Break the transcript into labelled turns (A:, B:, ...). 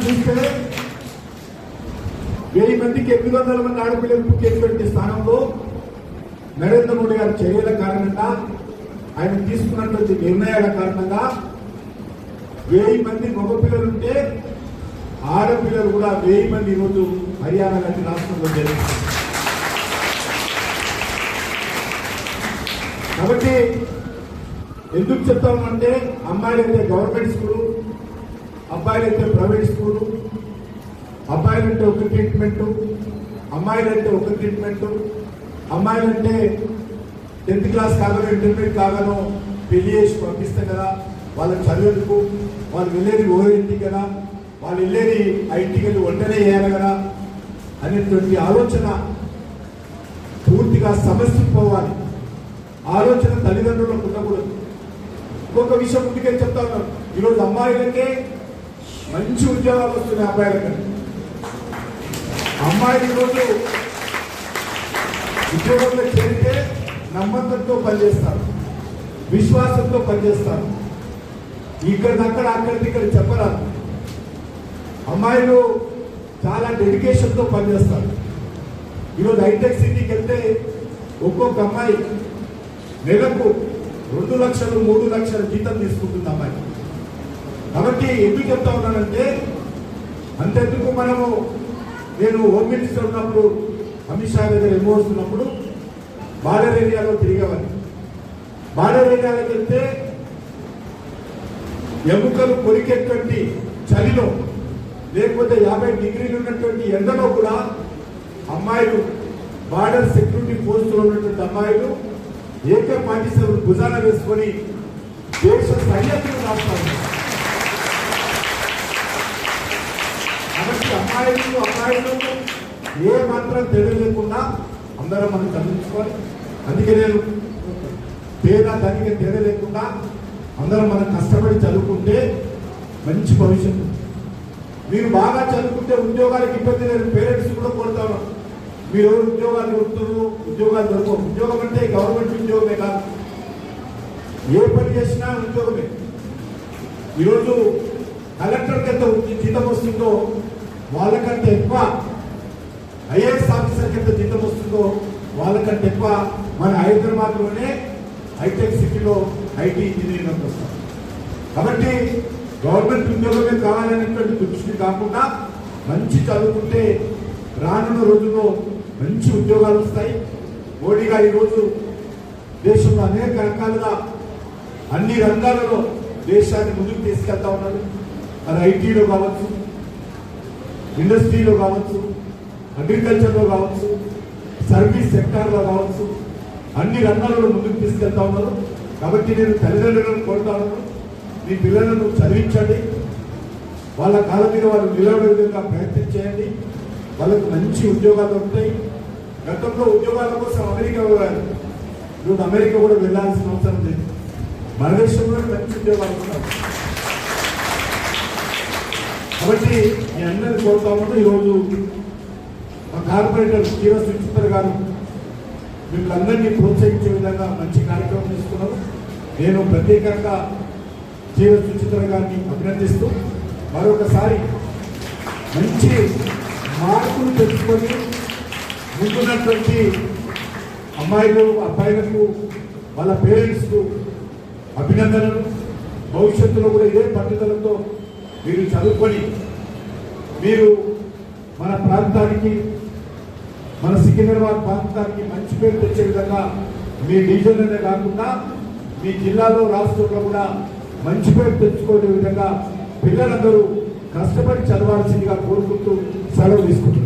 A: చూస్తే వెయ్యి మందికి ఎనిమిది వందల మంది ఆడపిల్లలు పుట్టేటువంటి స్థానంలో నరేంద్ర మోడీ గారి చర్యల కారణంగా ఆయన తీసుకున్నటువంటి నిర్ణయాల కారణంగా వెయ్యి మంది మగపిల్లలుంటే ఆడపిల్లలు కూడా వెయ్యి మంది ఈరోజు హర్యానా లాంటి రాష్ట్రంలో జరిగింది కాబట్టి ఎందుకు చెప్తామంటే అమ్మాయిలైతే గవర్నమెంట్ స్కూలు అబ్బాయిలైతే ప్రైవేట్ స్కూలు అబ్బాయిలంటే ఒక ట్రీట్మెంట్ అమ్మాయిలంటే ఒక ట్రీట్మెంటు అమ్మాయిలంటే టెన్త్ క్లాస్ కాగానో ఇంటర్మీడియట్ కాగానో పెళ్ళి చేసి పంపిస్తాం కదా వాళ్ళకి చదివేందుకు వాళ్ళు వెళ్ళేది ఓ కదా వాళ్ళు వెళ్ళేది ఐటీ ఇంటికి వెళ్ళి వంటనే చేయాలి కదా అనేటువంటి ఆలోచన పూర్తిగా సమస్య పోవాలి. ఆలోచన తల్లిదండ్రులకు ఉండకూడదు. ఇంకొక విషయం ముందుకే చెప్తా ఉన్నాను. ఈరోజు అమ్మాయిలకే మంచి ఉద్యోగాలు వస్తున్నాయి అబ్బాయిలకు అమ్మాయిలు ఈరోజు ఉద్యోగంలో చేరితే నమ్మకంతో పనిచేస్తారు విశ్వాసంతో పనిచేస్తారు. ఇక్కడిదక్కడ అక్కడిది ఇక్కడ చెప్పరాదు. అమ్మాయిలు చాలా డెడికేషన్తో పనిచేస్తారు. ఈరోజు హైటెక్ సిటీకి వెళ్తే ఒక్కొక్క అమ్మాయి నెలకు రెండు లక్షలు మూడు లక్షల జీతం తీసుకుంటుంది అమ్మాయి. కాబట్టి ఎందుకు చెప్తా ఉన్నానంటే అంతెందుకు మనము నేను హోమ్ మినిస్టర్ ఉన్నప్పుడు అమిత్ షా దగ్గర ఎమ్మోస్తున్నప్పుడు బార్డర్ ఏరియాలో తిరిగేవాడిని. బార్డర్ ఏరియాలో వెళ్తే ఎముకలు కొరికేటువంటి చలిలో లేకపోతే యాభై డిగ్రీలు ఉన్నటువంటి ఎండలో కూడా అమ్మాయిలు బార్డర్ సెక్యూరిటీ పోస్టులో ఉన్నటువంటి అమ్మాయిలు ఏకే పాటిస్తారు భుజాన వేసుకొని దేశ సైన్యతను రాస్తారు కాబట్టి అమ్మాయిలు అమ్మాయిలు ఏ మాత్రం తెలియకుండా అందరం మనం చదివించుకోవాలి అందుకే నేను పేద ధనిక తేడా లేకుండా అందరం మనం కష్టపడి చదువుకుంటే మంచి భవిష్యత్తు మీరు బాగా చదువుకుంటే ఉద్యోగాలకు ఇబ్బంది లేదు పేరెంట్స్ కూడా కోరుతాను మీరు ఎవరు ఉద్యోగాలు కొడుతున్నారు ఉద్యోగాలు దొరకవు. ఉద్యోగం అంటే గవర్నమెంట్ ఉద్యోగమే కాదు. ఏ పని చేసినా ఉద్యోగమే. ఈరోజు కలెక్టర్కి ఎంత జీతం వస్తుందో వాళ్ళకంటే ఎక్కువ ఐఏఎస్ ఆఫీసర్ కింద జీతం వస్తుందో వాళ్ళకంటే ఎక్కువ మన హైదరాబాద్లోనే హైటెక్ సిటీలో ఐటీ ఇంజనీరింగ్ వస్తాం. కాబట్టి గవర్నమెంట్ ఉద్యోగమే కావాలనేటువంటి దృష్టి కాకుండా మంచి చదువుకుంటే రానున్న రోజుల్లో మంచి ఉద్యోగాలు వస్తాయి. మోడీ గారు ఈరోజు దేశంలో అనేక రకాలుగా అన్ని రంగాలలో దేశాన్ని ముందుకు తీసుకెళ్తా ఉన్నారు. అది ఐటీలో కావచ్చు ఇండస్ట్రీలో కావచ్చు అగ్రికల్చర్లో కావచ్చు సర్వీస్ సెక్టార్లో కావచ్చు అన్ని రంగాలలో ముందుకు తీసుకెళ్తా ఉన్నారు. కాబట్టి నేను తల్లిదండ్రులను కోరుతా ఉన్నాను. మీ పిల్లలను చదివించండి. వాళ్ళ కాళ్ళ మీద వాళ్ళు నిలబడే విధంగా ప్రయత్నం చేయండి. వాళ్ళకు మంచి ఉద్యోగాలు ఉంటాయి. గతంలో ఉద్యోగాల కోసం అమెరికా వెళ్ళాలి ఇప్పుడు అమెరికా కూడా వెళ్ళాల్సిన అవసరం లేదు. మన దేశంలో మంచి ఉద్యోగాలు ఉంటాయి. కాబట్టి మీ అందరిని కోరుతా ఉన్నాను ఈరోజు మా కార్పొరేటర్ జీవ సుచిత్ర గారు మిమ్మల్ని అందరినీ ప్రోత్సహించే విధంగా మంచి కార్యక్రమం తీసుకున్నారు నేను ప్రత్యేకంగా జీవ సుచిత్ర గారిని అభినందిస్తూ మరొకసారి మంచి మార్పులు తెచ్చుకొని ముందున్నటువంటి అమ్మాయిలు అబ్బాయిలకు వాళ్ళ పేరెంట్స్కు అభినందనలు. భవిష్యత్తులో కూడా ఇదే పట్టుదలతో మీరు చదువుకొని మీరు మన ప్రాంతానికి మన సికింద్రాబాద్ ప్రాంతానికి మంచి పేరు తెచ్చే విధంగా మీ డివిజన్లోనే కాకుండా మీ జిల్లాలో రాష్ట్రంలో కూడా మంచి పేరు తెచ్చుకునే విధంగా పిల్లలందరూ కష్టపడి చదవాల్సిందిగా కోరుకుంటూ సెలవు తీసుకుంటారు